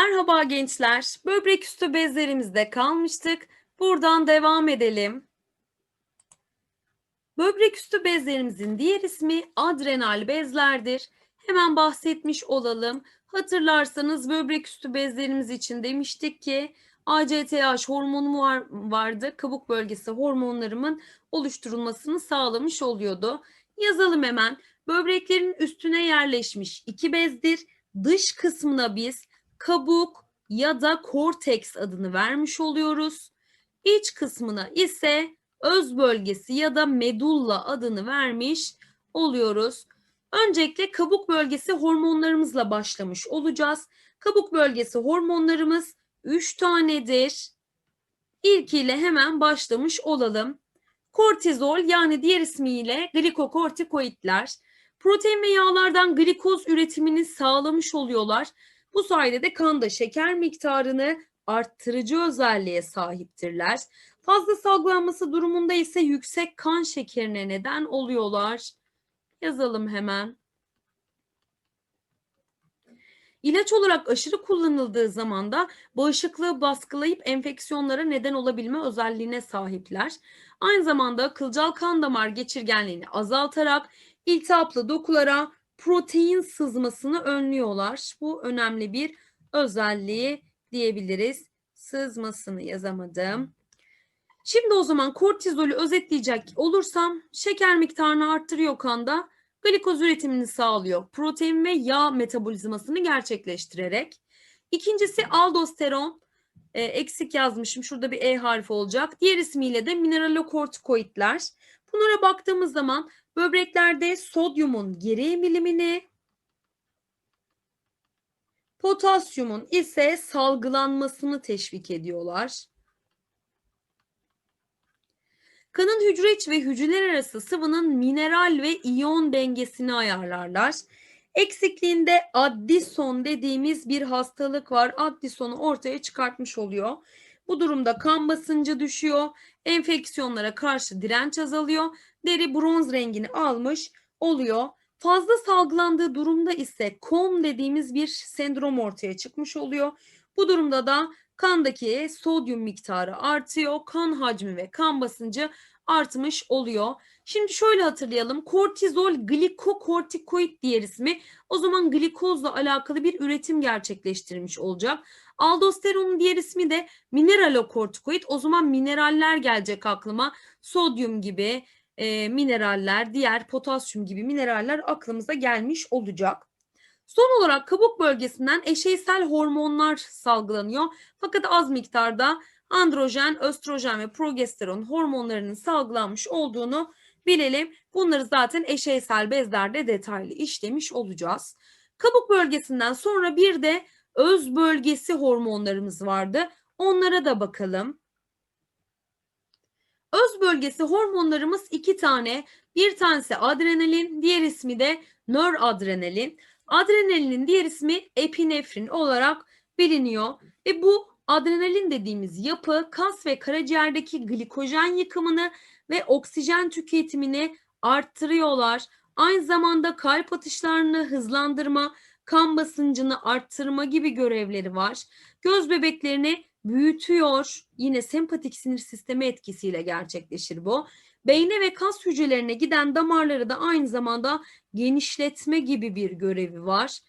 Merhaba gençler. Böbrek üstü bezlerimizde kalmıştık. Buradan devam edelim. Böbrek üstü bezlerimizin diğer ismi adrenal bezlerdir. Hemen bahsetmiş olalım. Hatırlarsanız böbrek üstü bezlerimiz için demiştik ki ACTH hormonu var, vardı. Kabuk bölgesi hormonlarımın oluşturulmasını sağlamış oluyordu. Yazalım hemen. Böbreklerin üstüne yerleşmiş iki bezdir. Dış kısmına biz kabuk ya da korteks adını vermiş oluyoruz. İç kısmına ise öz bölgesi ya da medulla adını vermiş oluyoruz. Öncelikle kabuk bölgesi hormonlarımızla başlamış olacağız. Kabuk bölgesi hormonlarımız 3 tanedir. İlkiyle hemen başlamış olalım. Kortizol yani diğer ismiyle glikokortikoidler protein ve yağlardan glikoz üretimini sağlamış oluyorlar. Bu sayede de kanda şeker miktarını arttırıcı özelliğe sahiptirler. Fazla salgılanması durumunda ise yüksek kan şekerine neden oluyorlar. Yazalım hemen. İlaç olarak aşırı kullanıldığı zaman da bağışıklığı baskılayıp enfeksiyonlara neden olabilme özelliğine sahipler. Aynı zamanda kılcal kan damar geçirgenliğini azaltarak iltihaplı dokulara protein sızmasını önlüyorlar. Bu önemli bir özelliği diyebiliriz. Sızmasını yazamadım. Şimdi o zaman kortizolü özetleyecek olursam şeker miktarını arttırıyor kanda, glikoz üretimini sağlıyor. Protein ve yağ metabolizmasını gerçekleştirerek. İkincisi aldosteron. E, eksik yazmışım. Şurada bir E harfi olacak. Diğer ismiyle de mineralokortikoidler. Bunlara baktığımız zaman böbreklerde sodyumun geri emilimini, potasyumun ise salgılanmasını teşvik ediyorlar. Kanın hücre içi ve hücreler arası sıvının mineral ve iyon dengesini ayarlarlar. Eksikliğinde addison dediğimiz bir hastalık var. Addison'u ortaya çıkartmış oluyor. Bu durumda kan basıncı düşüyor, enfeksiyonlara karşı direnç azalıyor, deri bronz rengini almış oluyor. Fazla salgılandığı durumda ise KOM dediğimiz bir sendrom ortaya çıkmış oluyor. Bu durumda da kandaki sodyum miktarı artıyor, kan hacmi ve kan basıncı artmış oluyor. Şimdi şöyle hatırlayalım. Kortizol glikokortikoid diğer ismi. O zaman glikozla alakalı bir üretim gerçekleştirmiş olacak. Aldosteronun diğer ismi de mineralokortikoid. O zaman mineraller gelecek aklıma. Sodyum gibi e, mineraller, diğer potasyum gibi mineraller aklımıza gelmiş olacak. Son olarak kabuk bölgesinden eşeysel hormonlar salgılanıyor. Fakat az miktarda androjen, östrojen ve progesteron hormonlarının salgılanmış olduğunu bilelim. Bunları zaten eşeysel bezlerde detaylı işlemiş olacağız. Kabuk bölgesinden sonra bir de öz bölgesi hormonlarımız vardı. Onlara da bakalım. Öz bölgesi hormonlarımız iki tane. Bir tanesi adrenalin, diğer ismi de nöradrenalin. Adrenalinin diğer ismi epinefrin olarak biliniyor ve bu adrenalin dediğimiz yapı kas ve karaciğerdeki glikojen yıkımını ve oksijen tüketimini arttırıyorlar. Aynı zamanda kalp atışlarını hızlandırma, kan basıncını arttırma gibi görevleri var. Göz bebeklerini büyütüyor. Yine sempatik sinir sistemi etkisiyle gerçekleşir bu. Beyne ve kas hücrelerine giden damarları da aynı zamanda genişletme gibi bir görevi var.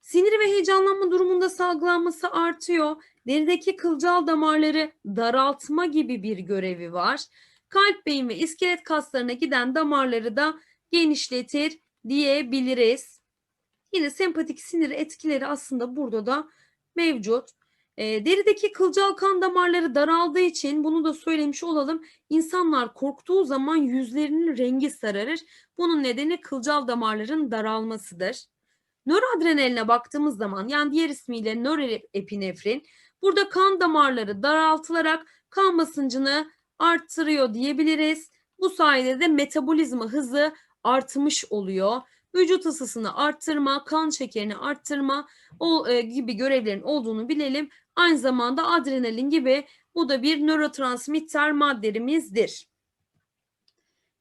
Sinir ve heyecanlanma durumunda salgılanması artıyor. Derideki kılcal damarları daraltma gibi bir görevi var. Kalp, beyin ve iskelet kaslarına giden damarları da genişletir diyebiliriz. Yine sempatik sinir etkileri aslında burada da mevcut. E, derideki kılcal kan damarları daraldığı için bunu da söylemiş olalım. İnsanlar korktuğu zaman yüzlerinin rengi sararır. Bunun nedeni kılcal damarların daralmasıdır. Nöroadrenaline baktığımız zaman yani diğer ismiyle nöroepinefrin burada kan damarları daraltılarak kan basıncını arttırıyor diyebiliriz. Bu sayede de metabolizma hızı artmış oluyor. Vücut ısısını arttırma, kan şekerini arttırma o e, gibi görevlerin olduğunu bilelim. Aynı zamanda adrenalin gibi bu da bir nörotransmitter maddemizdir.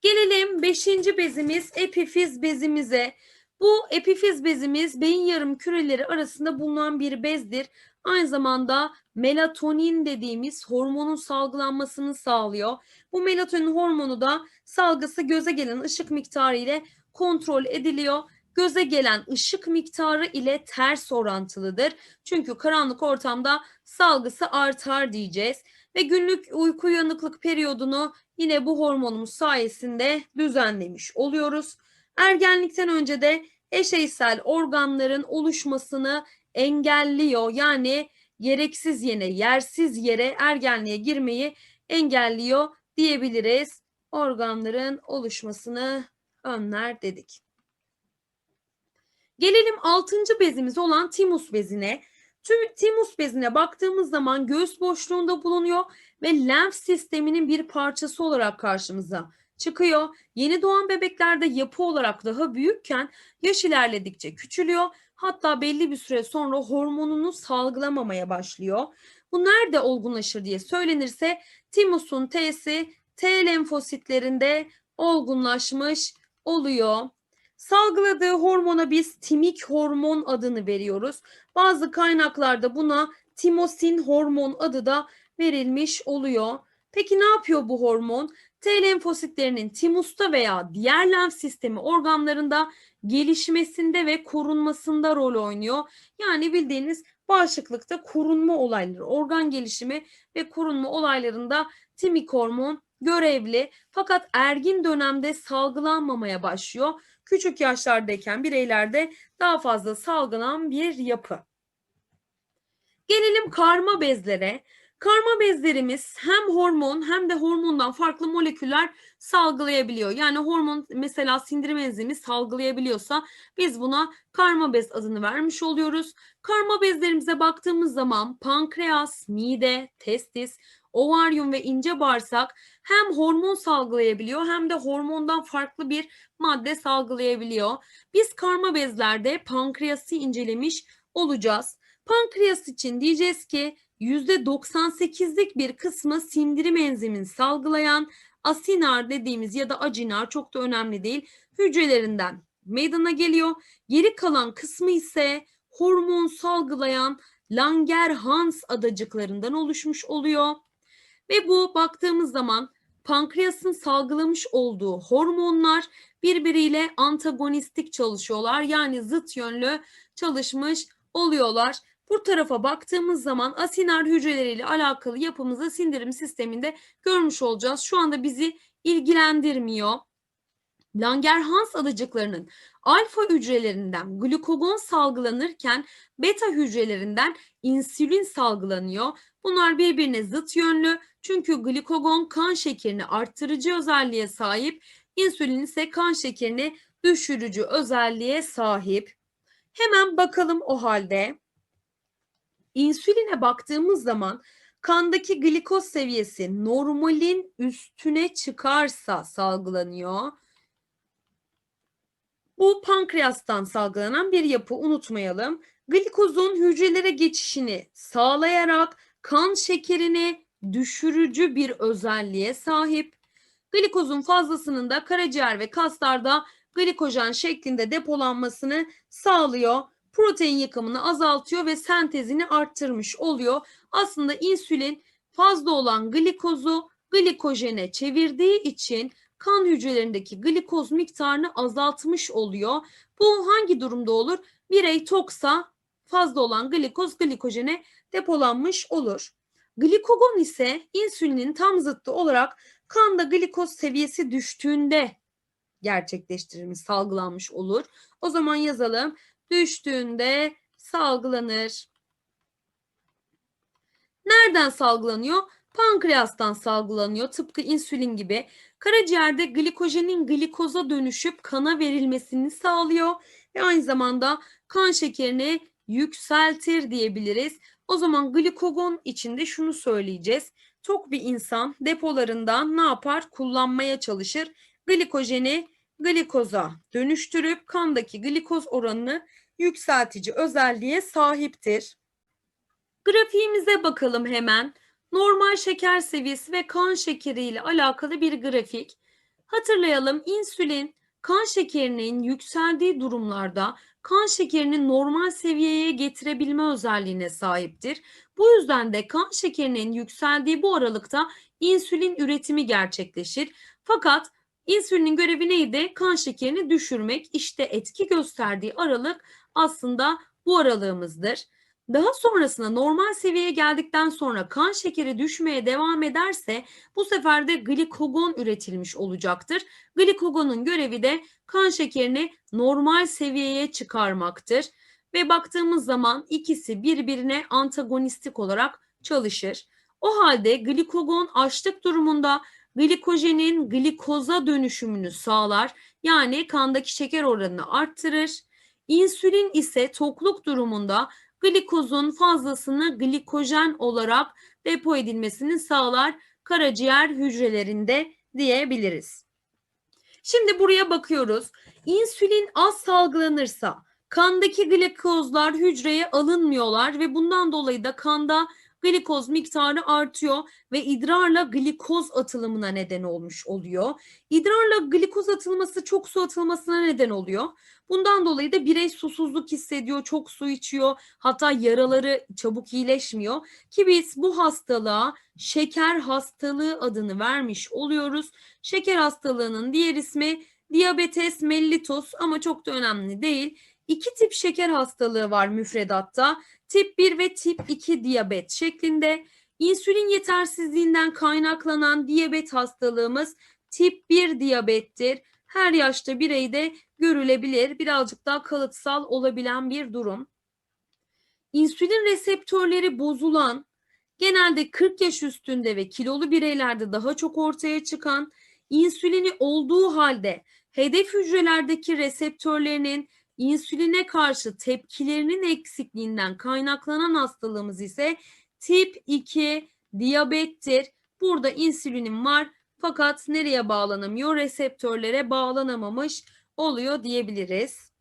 Gelelim beşinci bezimiz epifiz bezimize. Bu epifiz bezimiz beyin yarım küreleri arasında bulunan bir bezdir. Aynı zamanda melatonin dediğimiz hormonun salgılanmasını sağlıyor. Bu melatonin hormonu da salgısı göze gelen ışık miktarı ile kontrol ediliyor. Göze gelen ışık miktarı ile ters orantılıdır. Çünkü karanlık ortamda salgısı artar diyeceğiz. Ve günlük uyku uyanıklık periyodunu yine bu hormonumuz sayesinde düzenlemiş oluyoruz. Ergenlikten önce de eşeysel organların oluşmasını engelliyor. Yani gereksiz yere, yersiz yere ergenliğe girmeyi engelliyor diyebiliriz. Organların oluşmasını önler dedik. Gelelim altıncı bezimiz olan timus bezine. Tüm timus bezine baktığımız zaman göğüs boşluğunda bulunuyor ve lenf sisteminin bir parçası olarak karşımıza çıkıyor. Yeni doğan bebeklerde yapı olarak daha büyükken yaş ilerledikçe küçülüyor. Hatta belli bir süre sonra hormonunu salgılamamaya başlıyor. Bu nerede olgunlaşır diye söylenirse timusun T'si T lenfositlerinde olgunlaşmış oluyor. Salgıladığı hormona biz timik hormon adını veriyoruz. Bazı kaynaklarda buna timosin hormon adı da verilmiş oluyor. Peki ne yapıyor bu hormon? T lenfositlerinin timusta veya diğer lenf sistemi organlarında gelişmesinde ve korunmasında rol oynuyor. Yani bildiğiniz bağışıklıkta korunma olayları, organ gelişimi ve korunma olaylarında timik hormon görevli. Fakat ergin dönemde salgılanmamaya başlıyor. Küçük yaşlardayken bireylerde daha fazla salgılanan bir yapı. Gelelim karma bezlere. Karma bezlerimiz hem hormon hem de hormondan farklı moleküller salgılayabiliyor. Yani hormon mesela sindirim enzimi salgılayabiliyorsa biz buna karma bez adını vermiş oluyoruz. Karma bezlerimize baktığımız zaman pankreas, mide, testis, ovaryum ve ince bağırsak hem hormon salgılayabiliyor hem de hormondan farklı bir madde salgılayabiliyor. Biz karma bezlerde pankreası incelemiş olacağız. Pankreas için diyeceğiz ki %98'lik bir kısmı sindirim enzimin salgılayan asinar dediğimiz ya da acinar çok da önemli değil hücrelerinden meydana geliyor. Geri kalan kısmı ise hormon salgılayan Langerhans adacıklarından oluşmuş oluyor. Ve bu baktığımız zaman pankreasın salgılamış olduğu hormonlar birbiriyle antagonistik çalışıyorlar. Yani zıt yönlü çalışmış oluyorlar. Bu tarafa baktığımız zaman asinar hücreleriyle alakalı yapımızı sindirim sisteminde görmüş olacağız. Şu anda bizi ilgilendirmiyor. Langerhans adacıklarının alfa hücrelerinden glukagon salgılanırken beta hücrelerinden insülin salgılanıyor. Bunlar birbirine zıt yönlü çünkü glukagon kan şekerini arttırıcı özelliğe sahip, insülin ise kan şekerini düşürücü özelliğe sahip. Hemen bakalım o halde. İnsüline baktığımız zaman kandaki glikoz seviyesi normalin üstüne çıkarsa salgılanıyor. Bu pankreastan salgılanan bir yapı unutmayalım. Glikozun hücrelere geçişini sağlayarak kan şekerini düşürücü bir özelliğe sahip. Glikozun fazlasının da karaciğer ve kaslarda glikojen şeklinde depolanmasını sağlıyor. Protein yakımını azaltıyor ve sentezini arttırmış oluyor. Aslında insülin fazla olan glikozu glikojene çevirdiği için kan hücrelerindeki glikoz miktarını azaltmış oluyor. Bu hangi durumda olur? Birey toksa fazla olan glikoz glikojene depolanmış olur. Glikogon ise insülinin tam zıttı olarak kanda glikoz seviyesi düştüğünde gerçekleştirilmiş, salgılanmış olur. O zaman yazalım. Düştüğünde salgılanır. Nereden salgılanıyor? Pankreastan salgılanıyor. Tıpkı insülin gibi. Karaciğerde glikojenin glikoza dönüşüp kana verilmesini sağlıyor ve aynı zamanda kan şekerini yükseltir diyebiliriz. O zaman glikogon içinde şunu söyleyeceğiz. Tok bir insan depolarından ne yapar? Kullanmaya çalışır. Glikojeni glikoza dönüştürüp kandaki glikoz oranını yükseltici özelliğe sahiptir. Grafiğimize bakalım hemen. Normal şeker seviyesi ve kan şekeri ile alakalı bir grafik. Hatırlayalım insülin kan şekerinin yükseldiği durumlarda kan şekerini normal seviyeye getirebilme özelliğine sahiptir. Bu yüzden de kan şekerinin yükseldiği bu aralıkta insülin üretimi gerçekleşir. Fakat insülinin görevi neydi? Kan şekerini düşürmek. İşte etki gösterdiği aralık aslında bu aralığımızdır. Daha sonrasında normal seviyeye geldikten sonra kan şekeri düşmeye devam ederse bu sefer de glikogon üretilmiş olacaktır. Glikogonun görevi de kan şekerini normal seviyeye çıkarmaktır. Ve baktığımız zaman ikisi birbirine antagonistik olarak çalışır. O halde glikogon açlık durumunda glikojenin glikoza dönüşümünü sağlar. Yani kandaki şeker oranını arttırır. İnsülin ise tokluk durumunda glikozun fazlasını glikojen olarak depo edilmesini sağlar karaciğer hücrelerinde diyebiliriz. Şimdi buraya bakıyoruz. İnsülin az salgılanırsa kandaki glikozlar hücreye alınmıyorlar ve bundan dolayı da kanda glikoz miktarı artıyor ve idrarla glikoz atılımına neden olmuş oluyor. İdrarla glikoz atılması çok su atılmasına neden oluyor. Bundan dolayı da birey susuzluk hissediyor, çok su içiyor, hatta yaraları çabuk iyileşmiyor ki biz bu hastalığa şeker hastalığı adını vermiş oluyoruz. Şeker hastalığının diğer ismi diyabetes mellitus ama çok da önemli değil. İki tip şeker hastalığı var müfredatta. Tip 1 ve tip 2 diyabet şeklinde. İnsülin yetersizliğinden kaynaklanan diyabet hastalığımız tip 1 diyabettir. Her yaşta bireyde görülebilir, birazcık daha kalıtsal olabilen bir durum. İnsülin reseptörleri bozulan, genelde 40 yaş üstünde ve kilolu bireylerde daha çok ortaya çıkan, insülini olduğu halde hedef hücrelerdeki reseptörlerinin insüline karşı tepkilerinin eksikliğinden kaynaklanan hastalığımız ise tip 2 diyabettir. Burada insülinin var fakat nereye bağlanamıyor? Reseptörlere bağlanamamış oluyor diyebiliriz.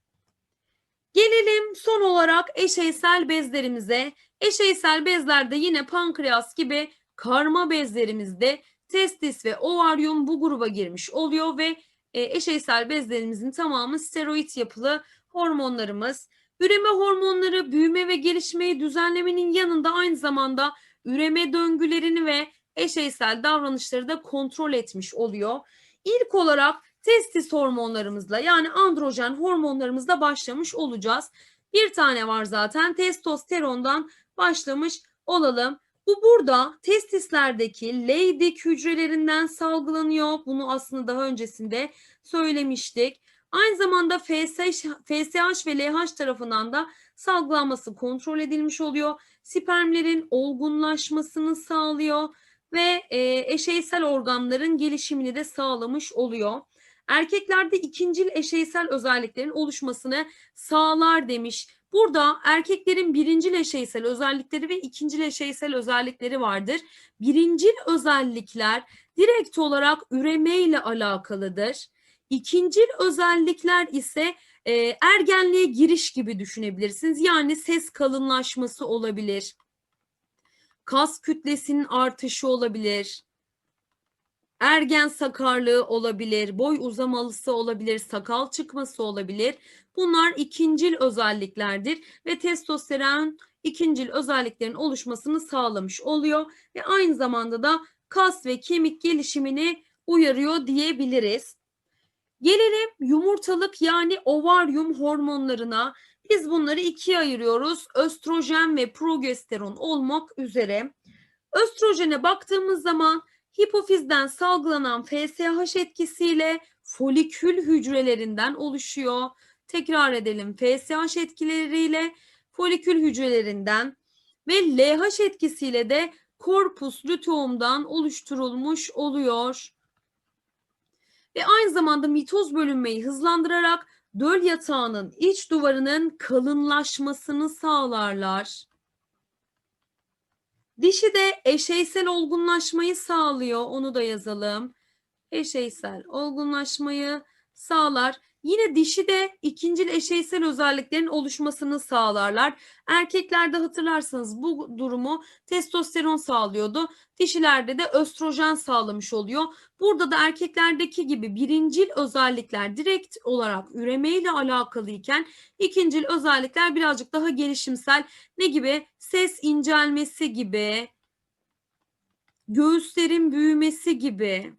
Gelelim son olarak eşeysel bezlerimize. Eşeysel bezlerde yine pankreas gibi karma bezlerimizde testis ve ovaryum bu gruba girmiş oluyor ve e, eşeysel bezlerimizin tamamı steroid yapılı hormonlarımız. Üreme hormonları büyüme ve gelişmeyi düzenlemenin yanında aynı zamanda üreme döngülerini ve eşeysel davranışları da kontrol etmiş oluyor. İlk olarak testis hormonlarımızla yani androjen hormonlarımızla başlamış olacağız. Bir tane var zaten testosterondan başlamış olalım. Bu burada testislerdeki Leydig hücrelerinden salgılanıyor. Bunu aslında daha öncesinde söylemiştik. Aynı zamanda FSH, FSH ve LH tarafından da salgılanması kontrol edilmiş oluyor. Spermlerin olgunlaşmasını sağlıyor ve e, eşeysel organların gelişimini de sağlamış oluyor. Erkeklerde ikincil eşeysel özelliklerin oluşmasını sağlar demiş. Burada erkeklerin birincil eşeysel özellikleri ve ikincil eşeysel özellikleri vardır. Birincil özellikler direkt olarak üreme ile alakalıdır. İkincil özellikler ise e, ergenliğe giriş gibi düşünebilirsiniz. Yani ses kalınlaşması olabilir. Kas kütlesinin artışı olabilir. Ergen sakarlığı olabilir, boy uzamalısı olabilir, sakal çıkması olabilir. Bunlar ikincil özelliklerdir ve testosteron ikincil özelliklerin oluşmasını sağlamış oluyor ve aynı zamanda da kas ve kemik gelişimini uyarıyor diyebiliriz. Gelelim yumurtalık yani ovaryum hormonlarına. Biz bunları ikiye ayırıyoruz. Östrojen ve progesteron olmak üzere. Östrojene baktığımız zaman hipofizden salgılanan FSH etkisiyle folikül hücrelerinden oluşuyor. Tekrar edelim. FSH etkileriyle folikül hücrelerinden ve LH etkisiyle de korpus luteum'dan oluşturulmuş oluyor ve aynı zamanda mitoz bölünmeyi hızlandırarak döl yatağının iç duvarının kalınlaşmasını sağlarlar. Dişi de eşeysel olgunlaşmayı sağlıyor. Onu da yazalım. Eşeysel olgunlaşmayı sağlar. Yine dişi de ikincil eşeysel özelliklerin oluşmasını sağlarlar. Erkeklerde hatırlarsanız bu durumu testosteron sağlıyordu. Dişilerde de östrojen sağlamış oluyor. Burada da erkeklerdeki gibi birincil özellikler direkt olarak üremeyle alakalı iken ikincil özellikler birazcık daha gelişimsel. Ne gibi? Ses incelmesi gibi, göğüslerin büyümesi gibi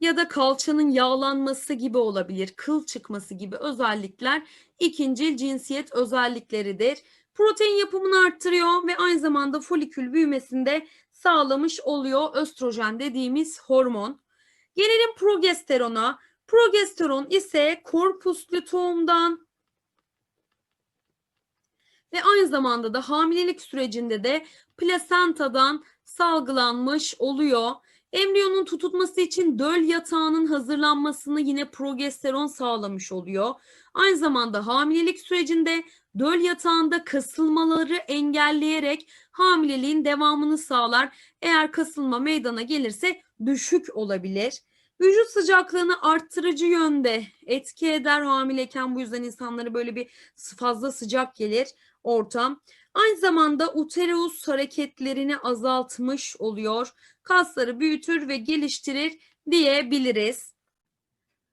ya da kalçanın yağlanması gibi olabilir, kıl çıkması gibi özellikler ikincil cinsiyet özellikleridir. Protein yapımını arttırıyor ve aynı zamanda folikül büyümesinde sağlamış oluyor östrojen dediğimiz hormon. Gelelim progesterona. Progesteron ise korpus luteum'dan ve aynı zamanda da hamilelik sürecinde de plasentadan salgılanmış oluyor. Embriyonun tutulması için döl yatağının hazırlanmasını yine progesteron sağlamış oluyor. Aynı zamanda hamilelik sürecinde döl yatağında kasılmaları engelleyerek hamileliğin devamını sağlar. Eğer kasılma meydana gelirse düşük olabilir. Vücut sıcaklığını arttırıcı yönde etki eder hamileyken bu yüzden insanlara böyle bir fazla sıcak gelir ortam. Aynı zamanda uterus hareketlerini azaltmış oluyor. Kasları büyütür ve geliştirir diyebiliriz.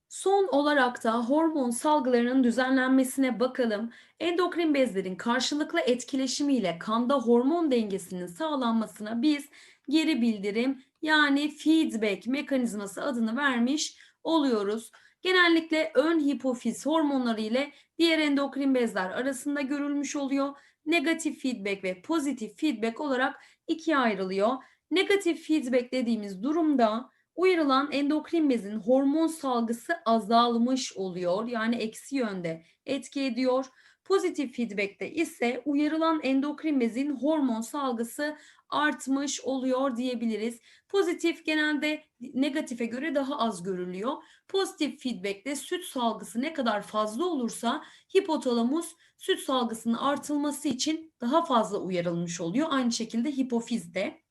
Son olarak da hormon salgılarının düzenlenmesine bakalım. Endokrin bezlerin karşılıklı etkileşimiyle kanda hormon dengesinin sağlanmasına biz geri bildirim yani feedback mekanizması adını vermiş oluyoruz. Genellikle ön hipofiz hormonları ile diğer endokrin bezler arasında görülmüş oluyor. Negatif feedback ve pozitif feedback olarak ikiye ayrılıyor. Negatif feedback dediğimiz durumda uyarılan endokrin bezin hormon salgısı azalmış oluyor. Yani eksi yönde etki ediyor. Pozitif feedback'te ise uyarılan endokrin bezin hormon salgısı artmış oluyor diyebiliriz. Pozitif genelde negatife göre daha az görülüyor. Pozitif feedback'te süt salgısı ne kadar fazla olursa hipotalamus süt salgısının artılması için daha fazla uyarılmış oluyor. Aynı şekilde hipofizde.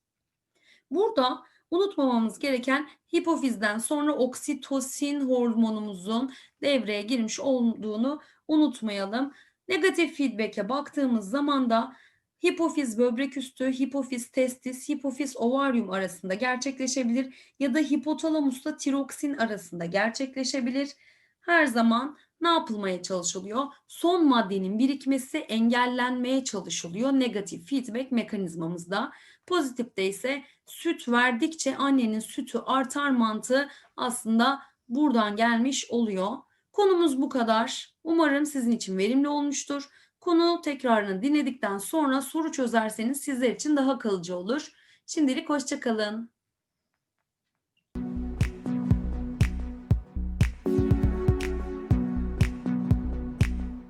Burada unutmamamız gereken hipofizden sonra oksitosin hormonumuzun devreye girmiş olduğunu unutmayalım. Negatif feedback'e baktığımız zaman da hipofiz böbrek üstü, hipofiz testis, hipofiz ovaryum arasında gerçekleşebilir ya da hipotalamusla tiroksin arasında gerçekleşebilir. Her zaman ne yapılmaya çalışılıyor? Son maddenin birikmesi engellenmeye çalışılıyor negatif feedback mekanizmamızda. Pozitifte ise süt verdikçe annenin sütü artar mantığı aslında buradan gelmiş oluyor. Konumuz bu kadar. Umarım sizin için verimli olmuştur. Konu tekrarını dinledikten sonra soru çözerseniz sizler için daha kalıcı olur. Şimdilik hoşçakalın.